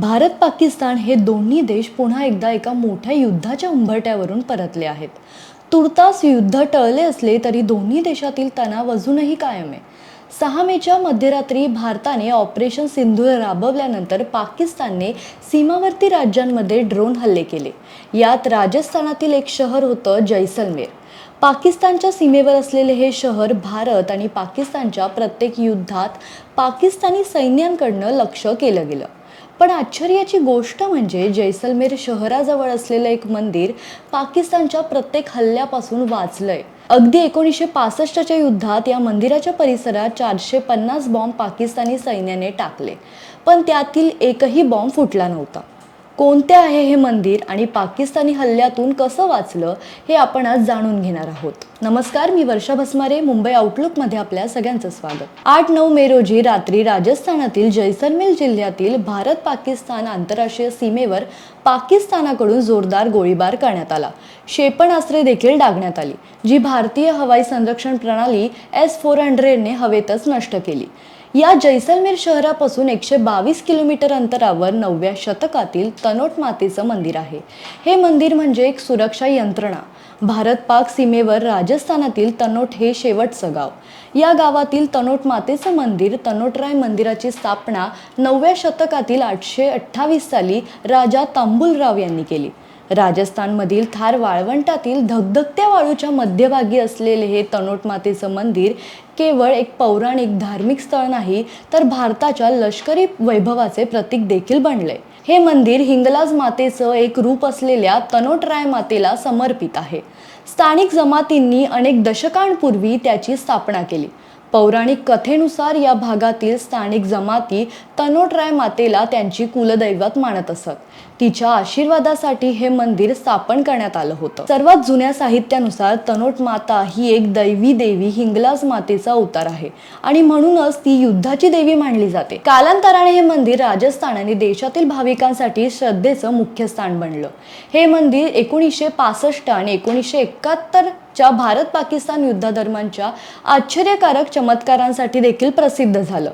भारत पाकिस्तान हे दोन्ही देश पुन्हा एकदा एका मोठ्या युद्धाच्या उंबरट्यावरून परतले आहेत. तुर्तास युद्ध टळले असले तरी दोन्ही देशातील तणाव अजूनही कायम आहे. सहा मेच्या मध्यरात्री भारताने ऑपरेशन सिंधूर राबवल्यानंतर पाकिस्तानने सीमावर्ती राज्यांमध्ये ड्रोन हल्ले केले. यात राजस्थानातील एक शहर होतं जैसलमेर. पाकिस्तानच्या सीमेवर असलेले हे शहर भारत आणि पाकिस्तानच्या प्रत्येक युद्धात पाकिस्तानी सैन्यांकडनं लक्ष केलं गेलं. पण आश्चर्याची गोष्ट म्हणजे जैसलमेर शहराजवळ असलेलं एक मंदिर पाकिस्तानच्या प्रत्येक हल्ल्यापासून वाचलंय. अगदी एकोणीसशे पासष्टच्या युद्धात या मंदिराच्या परिसरात चारशे पन्नास बॉम्ब पाकिस्तानी सैन्याने टाकले. पण त्यातील एकही बॉम्ब फुटला नव्हता. कोणते आहे हे मंदिर आणि पाकिस्तानी हल्ल्यातून कसं वाचलं हे आपण आज जाणून घेणार आहोत. नमस्कार मी वर्षा भस्मारे मुंबई आउटलुकमध्ये आपल्या सगळ्यांचं स्वागत. आठ नऊ मे रोजी रात्री राजस्थानातील जैसलमेर जिल्ह्यातील भारत पाकिस्तान आंतरराष्ट्रीय सीमेवर पाकिस्तानाकडून जोरदार गोळीबार करण्यात आला. क्षेपणास्त्रे देखील डागण्यात आली जी भारतीय हवाई संरक्षण प्रणाली एस फोर हंड्रेडने हवेतच नष्ट केली. या जैसलमेर शहरापासून एकशे बावीस किलोमीटर अंतरावर नवव्या शतकातील तनोट मातेचं मंदिर आहे. हे मंदिर म्हणजे एक सुरक्षा यंत्रणा. भारत पाक सीमेवर राजस्थानातील तनोट हे शेवटचं गाव. या गावातील तनोट मातेचं मंदिर तनोटराय मंदिराची स्थापना नवव्या शतकातील आठशे अठ्ठावीस साली राजा तांबुलराव यांनी केली. राजस्थानमधील थार वाळवंटातील धगधगत्या वाळूच्या मध्यभागी असलेले हे तनोट मातेचं मंदिर केवळ एक पौराणिक धार्मिक स्थळ नाही तर भारताच्या लष्करी वैभवाचे प्रतीक देखील बनले. हे मंदिर हिंगलाज मातेचं एक रूप असलेल्या तनोटराय मातेला समर्पित आहे. स्थानिक जमातींनी अनेक दशकांपूर्वी त्याची स्थापना केली. पौराणिक कथेनुसार या भागातील स्थानिक जमाती तनोटराय मातेला त्यांची कुलदैवत मानत असत. तिच्या आशीर्वादासाठी हे मंदिर स्थापन करण्यात आलं होतं. सर्वात जुन्या साहित्यानुसार तनोट माता ही एक दैवी देवी हिंगलाज मातेचा अवतार आहे आणि म्हणूनच ती युद्धाची देवी मानली जाते. कालांतराने हे मंदिर राजस्थान आणि देशातील भाविकांसाठी श्रद्धेचं मुख्य स्थान बनलं. हे मंदिर एकोणीसशे पासष्ट आणि एकोणीसशे एकाहत्तर च्या भारत पाकिस्तान युद्धादरम्यानच्या आश्चर्यकारक चमत्कारांसाठी देखील प्रसिद्ध झालं.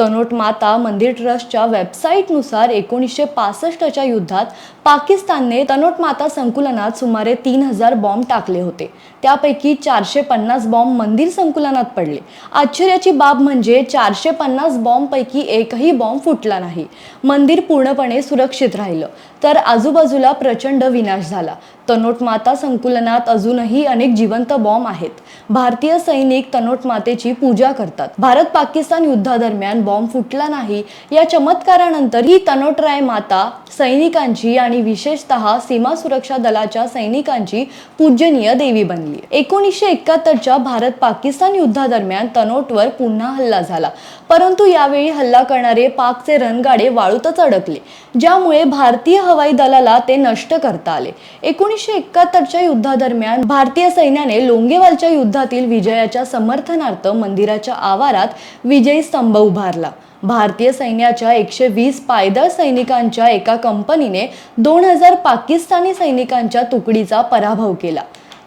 तनोट माता मंदिर ट्रस्टच्या वेबसाईटनुसार एकोणीसशे पासष्टच्या युद्धात पाकिस्तानने तनोट माता संकुलनात सुमारे तीन हजार बॉम्ब टाकले होते. त्यापैकी चारशे पन्नास बॉम्ब मंदिर संकुलनात पडले. आश्चर्याची बाब म्हणजे चारशे पन्नास बॉम्बपैकी एकही बॉम्ब फुटला नाही. मंदिर पूर्णपणे सुरक्षित राहिलं. तर आजूबाजूला प्रचंड विनाश झाला. तनोट माता संकुलनात अजूनही अनेक जिवंत बॉम्ब आहेत. भारतीय सैनिक तनोट मातेची पूजा करतात. भारत पाकिस्तान युद्धादरम्यान बॉम्ब फुटला नाही या चमत्कारानंतर ही तनोटराय माता सैनिकांची आणि विशेषतः सीमा सुरक्षा दलाच्या सैनिकांची पूजनीय देवी बनली. एकोणीसशे एकाहत्तरच्या भारत पाकिस्तान युद्धादरम्यान तनोटवर पुन्हा हल्ला झाला. परंतु यावेळी हल्ला करणारे पाकचे रणगाडे वाळूतच अडकले. ज्यामुळे भारतीय हवाई दलाला ते नष्ट करता आले. एकोणीसशे एकाहत्तरच्या युद्धादरम्यान भारतीय सैन्याने लोंगेवालच्या युद्धातील विजयाच्या समर्थनार्थ मंदिराच्या आवारात विजयी स्तंभ उभारला. भारतीय सैन्याच्या एकशे वीस पायदळ सैनिकांच्या एका कंपनीने दोन हजार पाकिस्तानी सैनिकांच्या तुकडीचा पराभव केला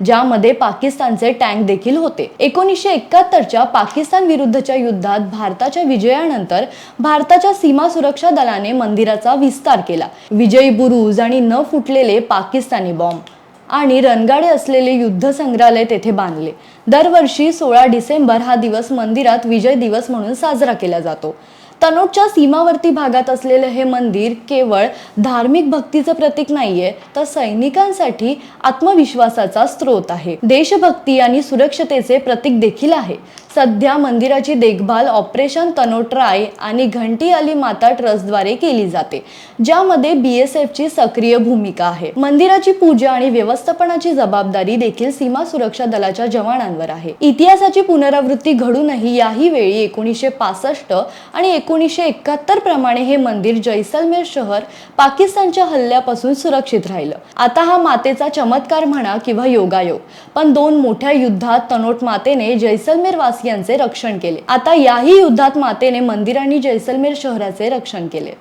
ज्यामध्ये पाकिस्तानचे टँक देखील होते. एकोणीसशे एकाहत्तरच्या पाकिस्तान विरुद्धच्या युद्धात भारताच्या विजयानंतर भारताच्या सीमा सुरक्षा दलाने मंदिराचा विस्तार केला. विजयी बुरुज आणि न फुटलेले पाकिस्तानी बॉम्ब आणि रणगाडे असलेले युद्ध संग्रहालय तेथे बांधले. दरवर्षी सोळा डिसेंबर हा दिवस मंदिरात विजय दिवस म्हणून साजरा केला जातो. तनोटच्या सीमावर्ती भागात असलेले हे मंदिर केवळ धार्मिक भक्तीचं प्रतीक नाहीये तर सैनिकांसाठी आत्मविश्वासाचा स्रोत आहे. देशभक्ती आणि सुरक्षतेचे प्रतीक देखील आहे. सध्या मंदिराची देखभाल ऑपरेशन तनोट्राय आणि घंटी अली माता ट्रस्टद्वारे केली जाते ज्यामध्ये बी एस एफची सक्रिय भूमिका आहे. मंदिराची पूजा आणि व्यवस्थापनाची जबाबदारी देखील सीमा सुरक्षा दलाच्या जवानांवर आहे. इतिहासाची पुनरावृत्ती घडूनही याही वेळी एकोणीसशे पासष्ट आणि एकोणीसशे एकाहत्तर प्रमाणे हे मंदिर जैसलमेर शहर पाकिस्तानच्या हल्ल्यापासून सुरक्षित राहिलं. आता हा मातेचा चमत्कार म्हणा किंवा योगायोग पण दोन मोठ्या युद्धात तनोट मातेने जैसलमेर यांचे रक्षण केले. आता याही युद्धात मातेने मंदिर आणि जैसलमेर शहराचे रक्षण केले.